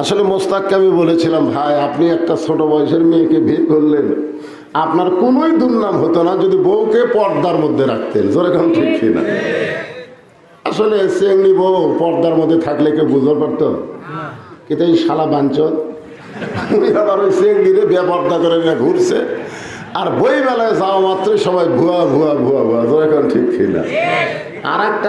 আসলে মোস্তাককে আমি বলেছিলাম, ভাই, আপনি একটা ছোট বয়সের মেয়েকে বিয়ে করলেন, আপনার কোনোই দুর্নাম হতো না, যদি বউকে পর্দার মধ্যে রাখতেন। যেরকম ঠিক কিনা? আসলে চেংড়ি বউ, পর্দার মধ্যে থাকলে কেউ বুঝতে পারতো? কিন্তু এই শালা বাঞ্চল উনি আবার ওই চেংড়িরে বেপর্দা করে নিয়ে ঘুরছে, আর বই বেলায় যাওয়া মাত্রই সবাই ভুয়া ভুয়া ভুয়া ভুয়া যেরকম ঠিক কিনা? আর একটা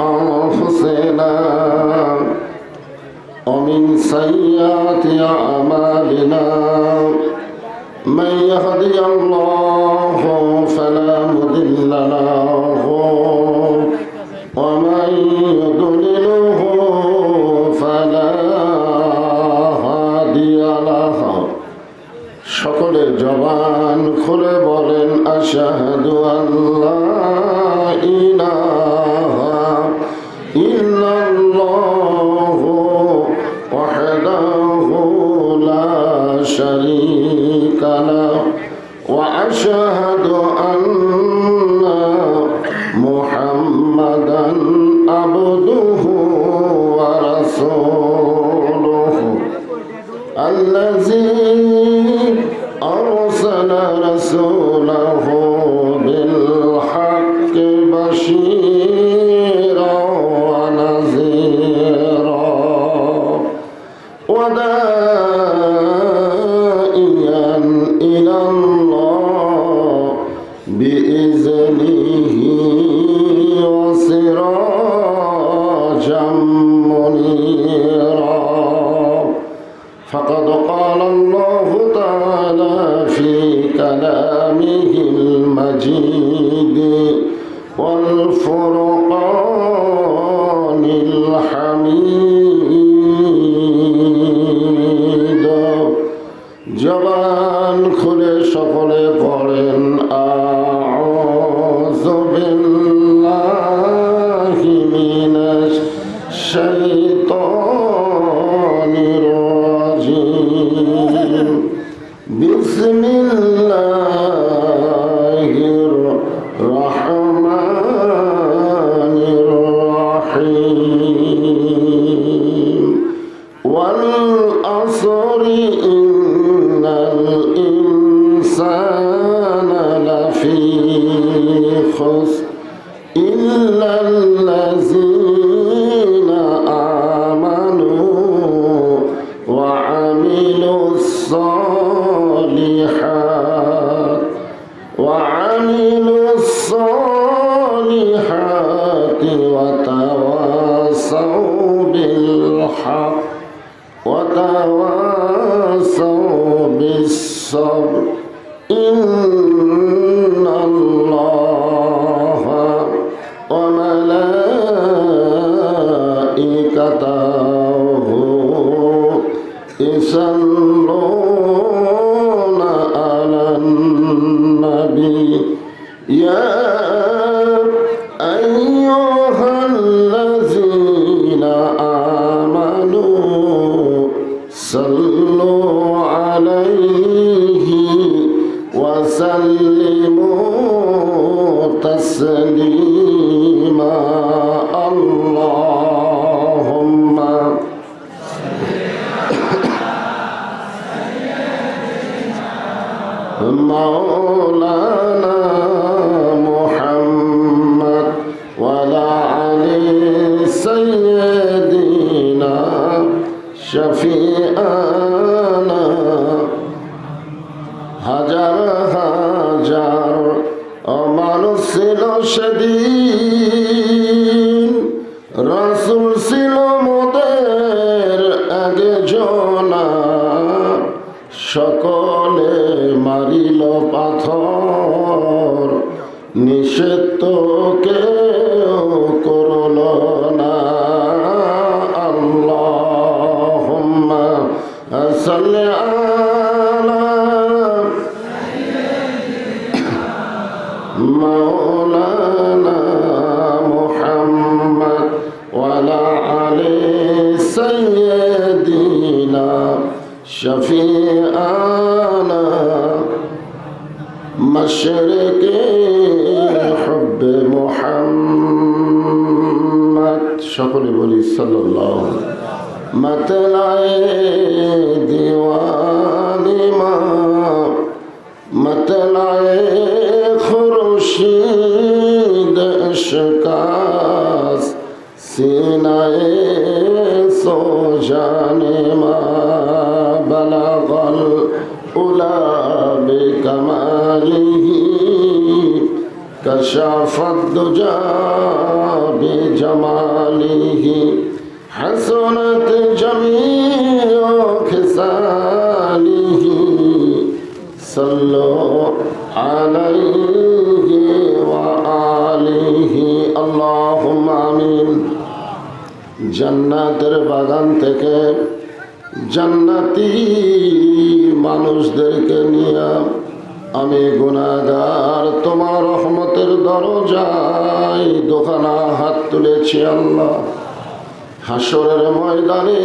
أنفسنا ومن سيئات أعمالنا من يهدي الله فلا مضل له الذي أرسل رسوله المجيد والفرقان রহিম بالصبر إن تسليما রসুল ছিল মোদের আগে জনা সকলে মারিল পাথর। নিষেধ তো করল না। আল্লাহ صل شفيعنا مشرق حب محمد সকলে বলি সাল্লাল্লাহু মতলায়ে দিওয়ানি মা মতলায়ে খুরশিদ ইশকাস সিনায়ে সোজানে মা বিকমালিহি كشف الدجى بجماله حسنت جميع خصاله صلوا عليه وآله اللهم آمين জান্নাতের বাগান থেকে জান্নাতি মানুষদেরকে নিয়ে আমি গুণাগার তোমার রহমতের দরজায় দোকানা হাত তুলেছি আল্লাহ। হাসরের ময়দানে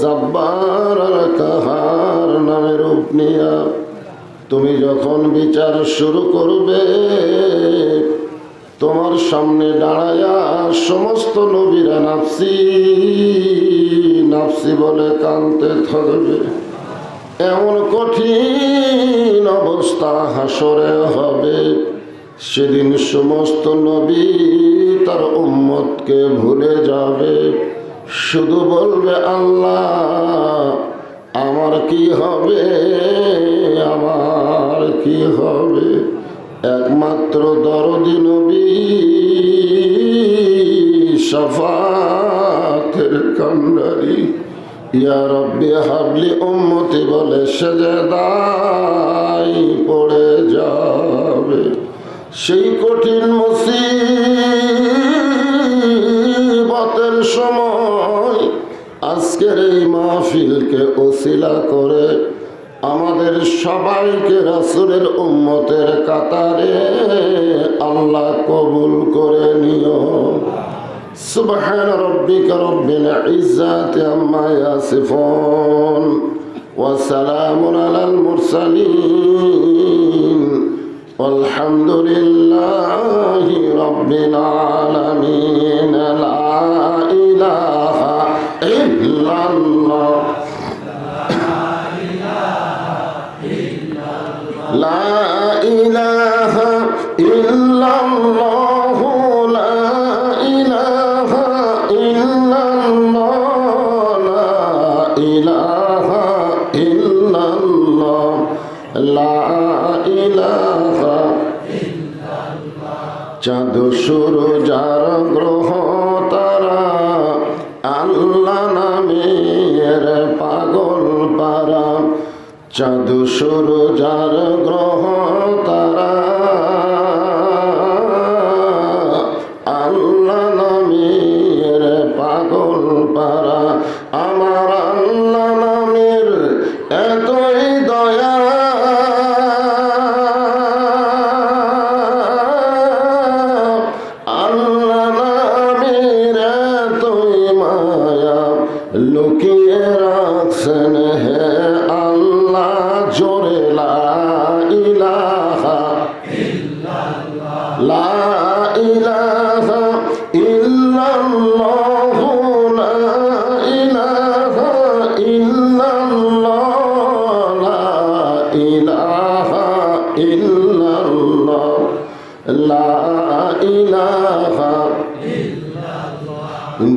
জব্বার কাহার নামের রূপ নিয়া তুমি যখন বিচার শুরু করবে, তোমার সামনে দাঁড়ায়া সমস্ত নবীরা নাফসি নাফসি বলে কানতে থাকবে। এমন কঠিন অবস্থা হাসরে হবে। সেদিন সমস্ত নবী তার উম্মতকে ভুলে যাবে। শুধু বলবে, আল্লাহ, আমার কি হবে? আমার কি হবে? একমাত্র দরদি নবী সফাতের কান্ডারি। ইয়া রব্বি হাবলি উম্মতি বলে সেজেদাই পড়ে যাবে। সেই কঠিন মুসিবতের সময় আজকের এই মাহফিলকে ওসিলা করে আমাদের সবাইকে রাসুলের উম্মতের কাতারে আল্লাহ কবুল করে নিও। سبحان ربك رب العزة عما يصفون وسلام على المرسلين والحمد لله رب العالمين. لا إله إلا الله. لا إله إلا الله. ইলাহা ইল্লাল্লাহ, লা ইলাহা চাঁদ সুর যার গ্রহ, তারা আল্লাহ নামের পাগল পারা। চাঁদ সুর যার গ্রহ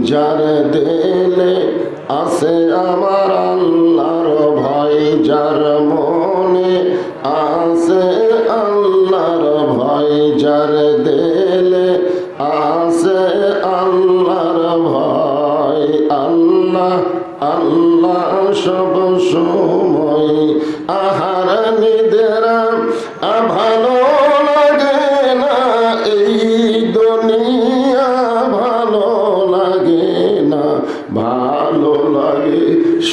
যার দেলে আছে আমার আল্লাহর ভয়, যার মনে আছে আল্লাহর ভয়, যার দেলে আছে আল্লাহর ভয়। আল্লাহ আল্লাহ সব সময় আহার নিদেরা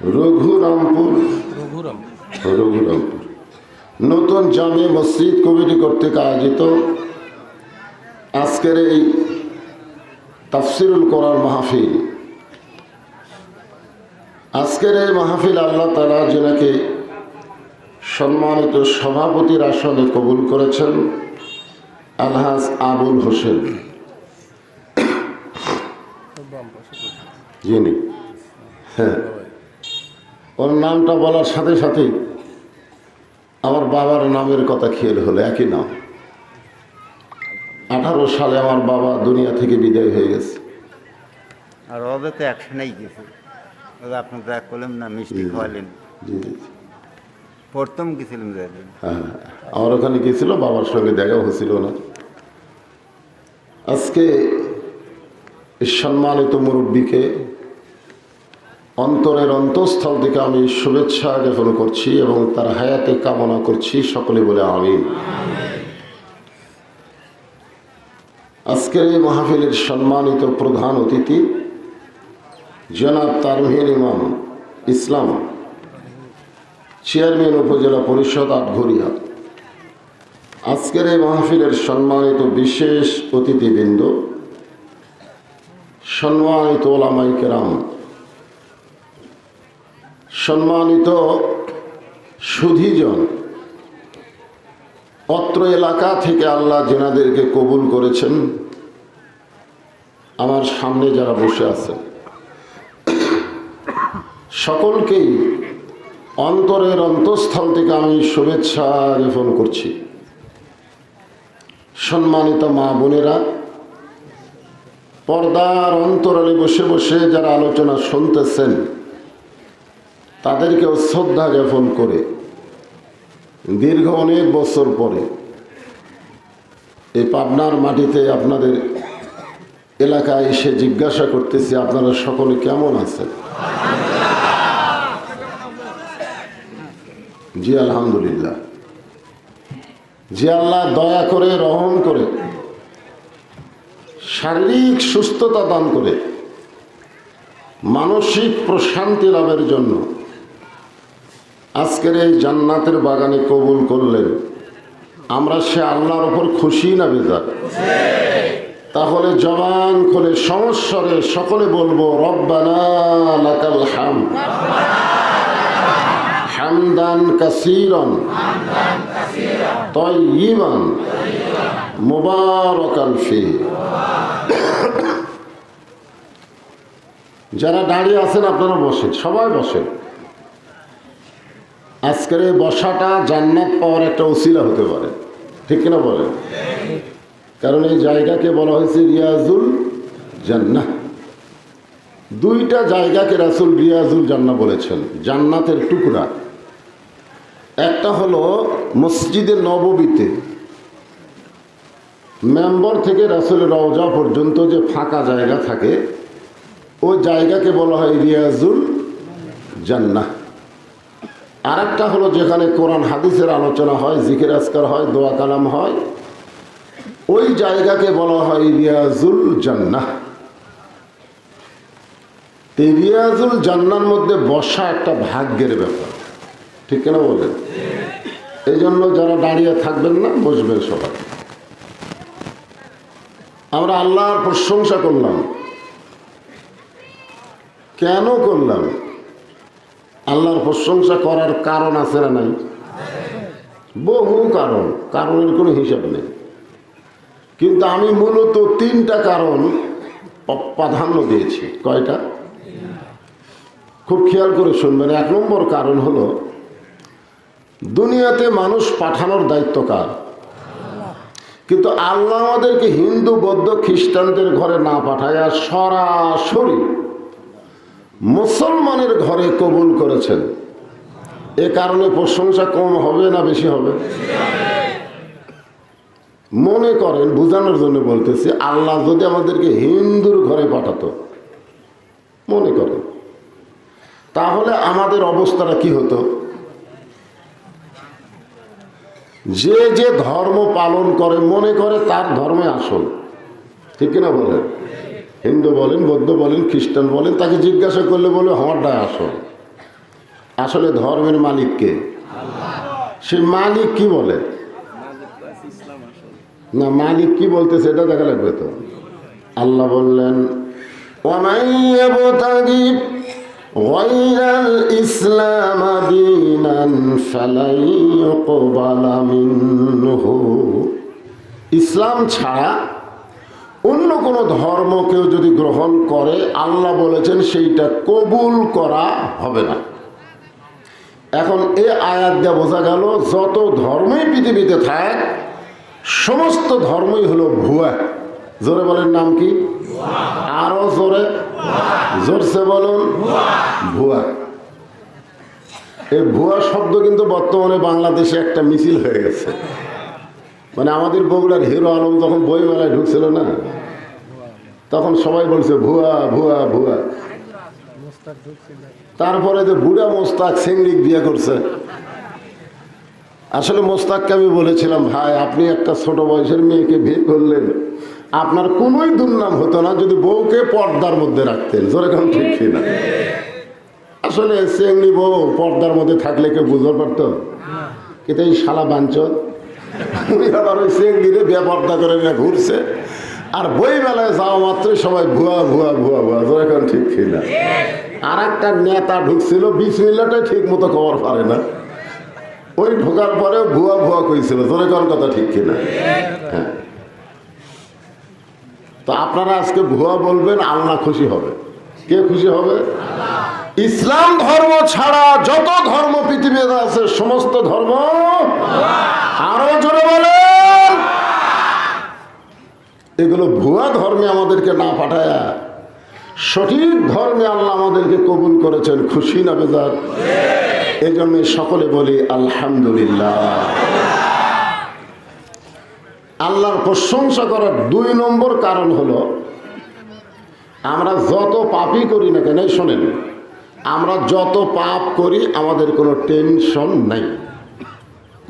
রঘুরামপুর। রঘুরামপুর। নতুন জামে মসজিদ কমিটি কর্তৃক আয়োজিত আজকের এই তাফসিরুল করার মাহফিল। আজকের এই মাহফিল আল্লাহ তালা যেনাকে সম্মানিত সভাপতির আসনে কবুল করেছেন আলহাজ আবুল হোসেন। যিনি। হ্যাঁ। ওর নামটা বলার সাথে সাথে আমার বাবার নামের কথা খেয়াল হলো একই নাম। আঠারো সালে আমার বাবা দুনিয়া থেকে বিদায় হয়ে গেছে। আর ওদের তো একশনেই গেছে। আপনার যা করলাম না মিষ্টি খাওয়ালেন। জি জি। প্রথম গেছিলাম যাবেন হ্যাঁ আমার ওখানে গিয়েছিল বাবার সঙ্গে দেখা হয়েছিল না। আজকে সম্মানিত মুরব্বীকে অন্তরের অন্তঃস্থল থেকে আমি শুভেচ্ছা জ্ঞাপন করছি এবং তার হায়াতে কামনা করছি সকলে বলে আমি আজকের এই মাহফিলের সম্মানিত প্রধান অতিথি জনাব তারমিন ইমাম ইসলাম, চেয়ারম্যান উপজেলা পরিষদ আটঘরিয়া। আজকের এই মাহফিলের সম্মানিত বিশেষ অতিথিবৃন্দ, সম্মানিত ওলামাই কেরাম সম্মানিত সুধীজন, অত্র এলাকা থেকে আল্লাহ জেনাদেরকে কবুল করেছেন, আমার সামনে যারা বসে আছেন, সকলকেই অন্তরের অন্তঃস্থল থেকে আমি শুভেচ্ছা জ্ঞাপন করছি। সম্মানিত মা বোনেরা, পর্দার অন্তরালে বসে বসে যারা আলোচনা শুনতেছেন তাদেরকেও শ্রদ্ধা জ্ঞাপন করে দীর্ঘ অনেক বছর পরে এই পাবনার মাটিতে আপনাদের এলাকায় এসে জিজ্ঞাসা করতেছি, আপনারা সকলে কেমন আছেন? জি, আলহামদুলিল্লাহ। জি, আল্লাহ দয়া করে, রহম করে, শারীরিক সুস্থতা দান করে, মানসিক প্রশান্তি লাভের জন্য আজকের এই জান্নাতের বাগানে কবুল করলেন। আমরা সে আল্লাহর ওপর খুশি না বেজার? তাহলে জবান খুলে সমস্বরে সকলে বলব, রব্বানা হাম। হামদান কাসিরন। তয়িবান। মুবারকান ফি। যারা দাঁড়িয়ে আছেন আপনারা বসেন, সবাই বসেন। আজকের বসাটা জান্নাত পাওয়ার একটা উসিলা হতে পারে। ঠিক কিনা বলেন? কারণ এই জায়গাকে বলা হয়েছে রিয়াজুল জান্নাহ। দুইটা জায়গাকে রাসুল রিয়াজুল জান্না বলেছেন, জান্নাতের টুকরা। একটা হলো মসজিদে নববীতে মেম্বর থেকে রাসুলের রওজা পর্যন্ত যে ফাঁকা জায়গা থাকে, ওই জায়গাকে বলা হয় রিয়াজুল জান্নাহ। আর একটা হলো যেখানে কোরআন, হাদিসের আলোচনা হয়, জিকির, আজকার হয়, দোয়া কালাম হয়, ওই জায়গাকে বলা হয় রিয়াজুল জান্নাহ। এই রিয়াজুল জান্নার মধ্যে বসা একটা ভাগ্যের ব্যাপার। ঠিক কেনা বলেন? এই জন্য যারা দাঁড়িয়ে থাকবেন না, বসবেন সবাই। আমরা আল্লাহর প্রশংসা করলাম। কেন করলাম? আল্লাহর প্রশংসা করার কারণ আছে না নাই? বহু কারণ, কারণের কোনো হিসাব নেই। কিন্তু আমি মূলত তিনটা কারণ প্রাধান্য দিয়েছি। কয়টা? খুব খেয়াল করে শুনবেন। এক নম্বর কারণ হলো, দুনিয়াতে মানুষ পাঠানোর দায়িত্ব কার? কিন্তু আল্লাহ আমাদেরকে হিন্দু, বৌদ্ধ, খ্রিস্টানদের ঘরে না পাঠায় সরাসরি মুসলমানের ঘরে কবুল করেছেন। এ কারণে প্রশংসা কম হবে না বেশি হবে? মনে করেন, বোঝানোর জন্য বলতেছি, আল্লাহ যদি আমাদেরকে হিন্দুর ঘরে পাঠাতো, মনে করেন। তাহলে আমাদের অবস্থাটা কি হতো? যে যে ধর্ম পালন করে, মনে করে তার ধর্মে আসল। ঠিক না বলেন? হিন্দু বলেন বৌদ্ধ বলেন খ্রিস্টান বলেন তাকে জিজ্ঞাসা করলে বলে আমারটাই আসল আসলে ধর্মের মালিককে সে মালিক কি বলে না মালিক কি বলতেছে এটা দেখা লাগবে তো আল্লাহ বললেন ومن يبتغي غير الإسلام دينا فلن يقبل منه ইসলাম ছাড়া অন্য কোনো ধর্ম কেউ যদি গ্রহণ করে, আল্লাহ বলেছেন সেইটা কবুল করা হবে না। এখন এ আয়াত দিয়ে বোঝা গেল, যত ধর্মই পৃথিবীতে থাক, সমস্ত ধর্মই হলো ভুয়া। জোরে বলেন নাম কি? আরও জোরে। জোরসে বলুন, ভুয়া। এই ভুয়া শব্দ কিন্তু বর্তমানে বাংলাদেশে একটা মিছিল হয়ে গেছে। মানে আমাদের বগুড়ার হিরো আলম যখন বইমেলায় ঢুকছিল না তখন সবাই বলছে, ভুয়া ভুয়া ভুয়া। তারপরে যে বুড়া মোস্তাক সিংড়িক বিয়ে করছে। আসলে মোস্তাককে আমি বলেছিলাম, ভাই, আপনি একটা ছোট বয়সের মেয়েকে বিয়ে করলেন। আপনার কোনোই দুর্নাম হতো না, যদি বউকে পর্দার মধ্যে রাখতেন। যেরকম ঠিক কিনা? আসলে চেংড়ি বউ পর্দার মধ্যে থাকলে কেউ বুঝতে পারতো? কিন্তু এই শালা বাঞ্চ আবার ওই চেংড়িরে বেপর্দা করে নিয়ে ঘুরছে। আর বই বেলায় যাওয়া মাত্রই সবাই ভুয়া ভুয়া ভুয়া ভুয়া যেরকম ঠিক কিনা। আর একটা নেতা ঢুকছিল মিনিটে ঠিক মতো খবর পারে না। ওই ঢোকার পরেও ভুয়া ভুয়া কইছিল তোর কোন কথা ঠিক কিনা। হ্যাঁ। তো আপনারা আজকে ভুয়া বলবেন, আল্লাহ খুশি হবে। কে খুশি হবে? ইসলাম ধর্ম ছাড়া যত ধর্ম পৃথিবীতে আছে, সমস্ত ধর্ম আরও জোরে বলেন। এগুলো ভুয়া ধর্মে আমাদেরকে না পাঠায়া, সঠিক ধর্মে আল্লাহ আমাদেরকে কবুল করেছেন, খুশি না বেজার? এই জন্য সকলে বলি, আলহামদুলিল্লাহ। আল্লাহর প্রশংসা করার দুই নম্বর কারণ হলো, আমরা যত পাপই করি না কেন শোনেন, আমরা যত পাপ করি, আমাদের কোনো টেনশন নাই।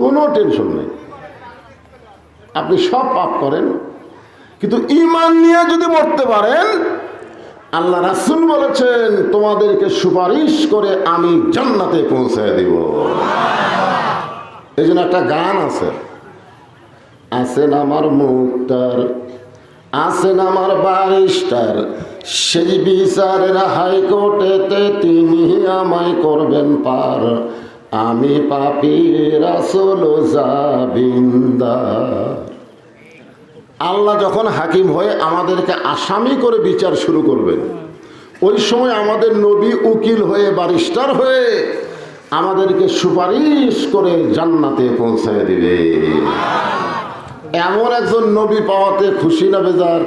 কোনো টেনশন নেই। আপনি সব পাপ করেন কিন্তু ইমান নিয়ে যদি মরতে পারেন, আল্লাহ রাসুল বলেছেন, তোমাদেরকে সুপারিশ করে আমি জান্নাতে পৌঁছে দিব। এই জন্য একটা গান আছে। আছেন আমার মুক্তার আছেন আমার বারিস্টার সেই বিচারের হাইকোর্টেতে তিনি আমায় করবেন পার। আমি পাপি রাসুল জাবিন্দার। আল্লাহ যখন হাকিম হয়ে আমাদেরকে আসামি করে বিচার শুরু করবেন, ওই সময় আমাদের নবী উকিল হয়ে বারিস্টার হয়ে আমাদেরকে সুপারিশ করে জান্নাতে পৌঁছায় দিবে। এমন একজন নবী পাওয়াতে খুশি না বেজার?